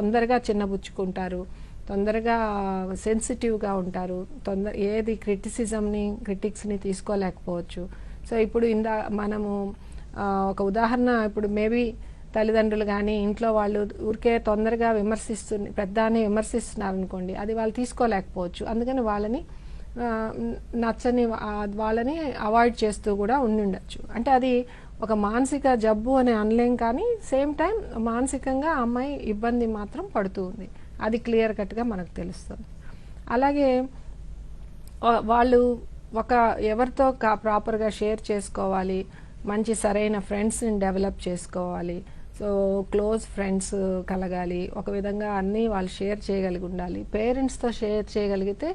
తొందరగా చిన్నబుచ్చుకుంటారు తొందరగా సెన్సిటివ్గా ఉంటారు తొందర ఏది క్రిటిసిజంని క్రిటిక్స్ని తీసుకోలేకపోవచ్చు. సో ఇప్పుడు ఇందా మనము ఒక ఉదాహరణ ఇప్పుడు మేబీ తల్లిదండ్రులు కానీ ఇంట్లో వాళ్ళు ఊరికే తొందరగా విమర్శిస్తు పెద్దాన్ని విమర్శిస్తున్నారు అనుకోండి అది వాళ్ళు తీసుకోలేకపోవచ్చు. అందుకని వాళ్ళని నచ్చని వాళ్ళని అవాయిడ్ చేస్తూ కూడా ఉండి ఉండొచ్చు అంటే అది ఒక మానసిక జబ్బు అని అనలేం కానీ సేమ్ టైం మానసికంగా అమ్మాయి ఇబ్బంది మాత్రం పడుతూ ఉంది. అది క్లియర్ కట్గా మనకు తెలుస్తుంది. అలాగే వాళ్ళు ఒక ఎవరితో కా ప్రాపర్గా షేర్ చేసుకోవాలి మంచి సరైన ఫ్రెండ్స్ని డెవలప్ చేసుకోవాలి సో క్లోజ్ ఫ్రెండ్స్ కలగాలి ఒక విధంగా అన్నీ వాళ్ళు షేర్ చేయగలిగి ఉండాలి. పేరెంట్స్తో షేర్ చేయగలిగితే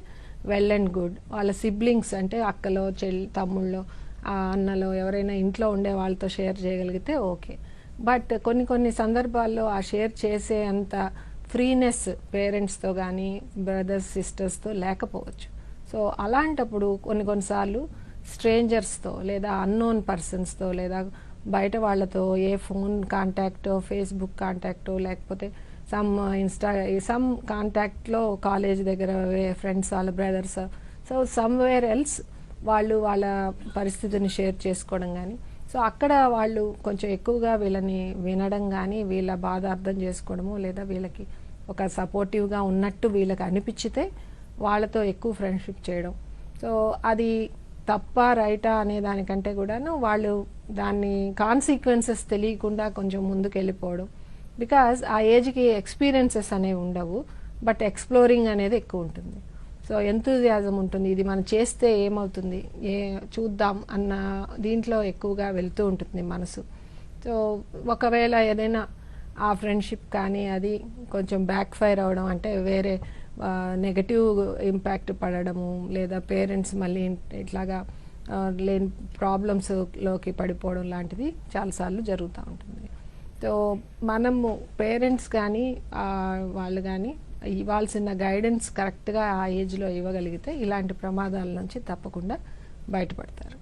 వెల్ అండ్ గుడ్. వాళ్ళ సిబ్లింగ్స్ అంటే అక్కలో చెల్లి తమ్ముళ్ళు అన్నలో ఎవరైనా ఇంట్లో ఉండే వాళ్ళతో షేర్ చేయగలిగితే ఓకే. బట్ కొన్ని కొన్ని సందర్భాల్లో ఆ షేర్ చేసే అంత ఫ్రీనెస్ పేరెంట్స్తో కానీ బ్రదర్స్ సిస్టర్స్తో లేకపోవచ్చు. సో అలాంటప్పుడు కొన్ని కొన్నిసార్లు స్ట్రేంజర్స్తో లేదా అన్నోన్ పర్సన్స్తో లేదా బయట వాళ్ళతో ఏ ఫోన్ కాంటాక్టో ఫేస్బుక్ కాంటాక్టో లేకపోతే సమ్ ఇన్స్టా సమ్ కాంటాక్ట్లో కాలేజ్ దగ్గర ఫ్రెండ్స్ వాళ్ళ బ్రదర్స్ సో సమ్వేర్ ఎల్స్ వాళ్ళు వాళ్ళ పరిస్థితిని షేర్ చేసుకోవడం కానీ సో అక్కడ వాళ్ళు కొంచెం ఎక్కువగా వీళ్ళని వినడం కానీ వీళ్ళ బాధ అర్థం చేసుకోవడము లేదా వీళ్ళకి ఒక సపోర్టివ్గా ఉన్నట్టు వీళ్ళకి అనిపించితే వాళ్ళతో ఎక్కువ ఫ్రెండ్షిప్ చేయడం. సో అది తప్ప రైటా అనే దానికంటే కూడాను వాళ్ళు దాన్ని కాన్సిక్వెన్సెస్ తెలియకుండా కొంచెం ముందుకు వెళ్ళిపోవడం బికాజ్ ఆ ఏజ్కి ఎక్స్పీరియన్సెస్ అనేవి ఉండవు బట్ ఎక్స్ప్లోరింగ్ అనేది ఎక్కువ ఉంటుంది. సో ఎంతూజియాజం ఉంటుంది. ఇది మనం చేస్తే ఏమవుతుంది? ఏ చూద్దాం అన్న దీంట్లో ఎక్కువగా వెళ్తూ ఉంటుంది మనసు. సో ఒకవేళ ఏదైనా ఆ ఫ్రెండ్షిప్ కానీ అది కొంచెం బ్యాక్ ఫైర్ అవడం అంటే వేరే నెగటివ్ ఇంపాక్ట్ పడడము లేదా పేరెంట్స్ మళ్ళీ ఇట్లాగా లేని ప్రాబ్లమ్స్లోకి పడిపోవడం లాంటిది చాలాసార్లు జరుగుతూ ఉంటుంది. సో మనము పేరెంట్స్ కానీ వాళ్ళు కానీ ఇవ్వాల్సిన గైడెన్స్ కరెక్ట్గా ఆ ఏజ్లో ఇవ్వగలిగితే ఇలాంటి ప్రమాదాల నుంచి తప్పకుండా బయటపడతారు.